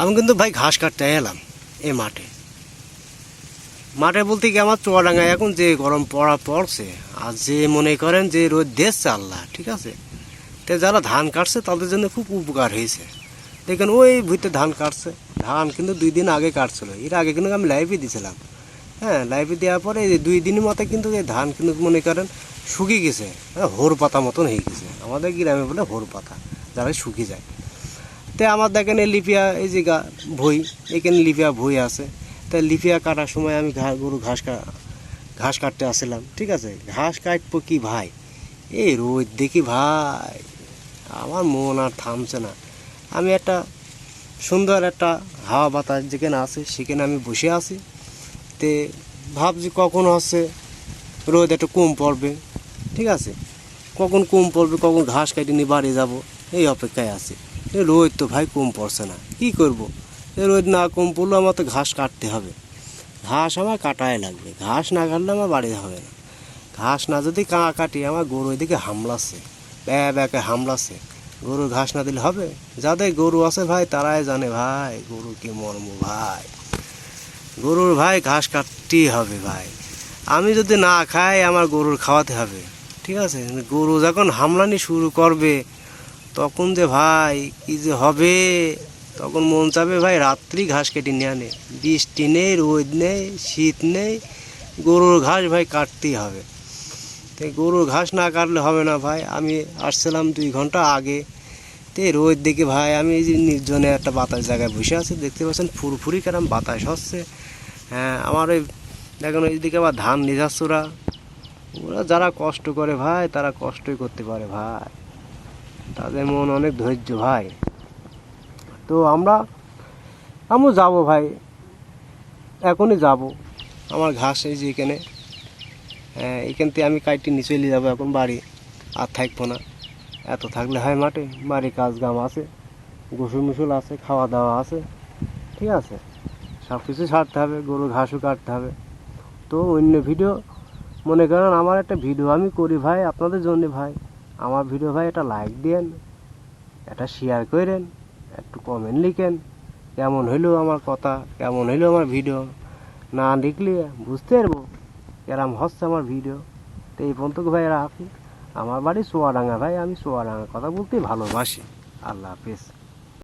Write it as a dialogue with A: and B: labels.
A: আমি কিন্তু ভাই ঘাস কাটতে এলাম এ মাঠে। মাঠে বলতে কি আমার চুয়াডাঙ্গায় এখন যে গরম পড়া পড়ছে, আর যে মনে করেন যে রোদ দিচ্ছে আল্লাহ, ঠিক আছে? তো যারা ধান কাটছে তাদের জন্য খুব উপকার হয়েছে। দেখেন ওই ভুইতে ধান কাটছে, ধান কিন্তু দুই দিন আগে কাটছিল। এর আগে কিন্তু আমি লাইভে দিয়েছিলাম হ্যাঁ লাইভে দেওয়ার পরে এই দুই দিনের মতো কিন্তু এই ধান কিন্তু মনে করেন শুকিয়ে গেছে হ্যাঁ হোর পাতা মতন হয়ে গেছে। আমাদের গ্রামে বলে হোর পাতা যারা শুকিয়ে যায়। তে আমার দেখেন এই লিপিয়া এই যে গা ভই, এখানে লিপিয়া ভই আছে। তাই লিপিয়া কাটার সময় আমি গরু ঘাস ঘাস কাটতে আসছিলাম, ঠিক আছে? ঘাস কাটবো কি ভাই? এই রোদ দেখি ভাই, আমার মন আর থামছে না। আমি একটা সুন্দর একটা হাওয়া বাতাস যেখানে আছে, সেখানে আমি বসে আছি। তে ভাবছি কখন হচ্ছে রোদ একটু কম পড়বে, ঠিক আছে? কখন কম পড়বে, কখন ঘাস কাটি নিয়ে বাড়ি যাব, এই অপেক্ষায় আছি। রোদ তো ভাই কম পড়ছে না, কি করব? রোদ না কম পড়লে আমার তো ঘাস কাটতে হবে। ঘাস আমার কাটায় লাগবে, ঘাস না কাটলে আমার বাড়ি হবে না। ঘাস না যদি কা কাটি, আমার গরু এদিকে হামলাচ্ছে, ব্যা ব্যাকে হামলাচ্ছে। গরুর ঘাস না দিলে হবে? যাদের গরু আছে ভাই, তারাই জানে ভাই, গরু কি মর্ম ভাই। গরুর ভাই ঘাস কাটতেই হবে ভাই। আমি যদি না খাই, আমার গরুর খাওয়াতে হবে। ঠিক আছে? গরু যখন হামলানি শুরু করবে তখন যে ভাই, কি যে হবে? তখন মন চাবে ভাই রাত্রি ঘাস কেটে নিয়ে আনে। বৃষ্টি নেই, রোদ নেই, শীত নেই, গরুর ঘাস ভাই কাটতেই হবে। তাই গরুর ঘাস না কাটলে হবে না ভাই। আমি আসছিলাম দুই ঘণ্টা আগে। তে রোদ দেখে ভাই আমি এই যে নির্জনে একটা বাতাস জায়গায় বসে আছি, দেখতে পাচ্ছেন ফুরফুরি কেরাম বাতাস হচ্ছে। হ্যাঁ আমার ওই দেখেন ওইদিকে আবার ধান নিজাসরা ওরা যারা কষ্ট করে ভাই, তারা কষ্টই করতে পারে ভাই। তাদের মন অনেক ধৈর্য ভাই। তো আমরা, আমিও যাব ভাই। এখনই যাব। আমার ঘাস এই যে এখানে। হ্যাঁ এখান থেকে আমি কাইটি নিয়ে চলে যাব এখন বাড়ি। আর থাকব না। এত থাকলে হয় মাঠে। বাড়ি কাজ কাম আছে। গোসল মুসুল আছে খাওয়া দাওয়া আছে। ঠিক আছে। সব কিছু ছাড়তে হবে। গরু ঘাসও কাটতে হবে। তো অন্য ভিডিও মনে করেন আমার একটা ভিডিও আমি করি ভাই, আপনাদের জন্য ভাই। আমার ভিডিও ভাই এটা লাইক দেন এটা শেয়ার করেন একটু কমেন্ট লিখেন, কেমন হইল আমার কথা, কেমন হইল আমার ভিডিও না লিখলে বুঝতে পারব এরম হচ্ছে আমার ভিডিও তো এই পর্যন্ত ভাই রাখি আমার বাড়ি সোয়াডাঙ্গা ভাই, আমি সোয়াডাঙ্গা কথা বলতেই ভালোবাসি। আল্লাহ হাফিজ।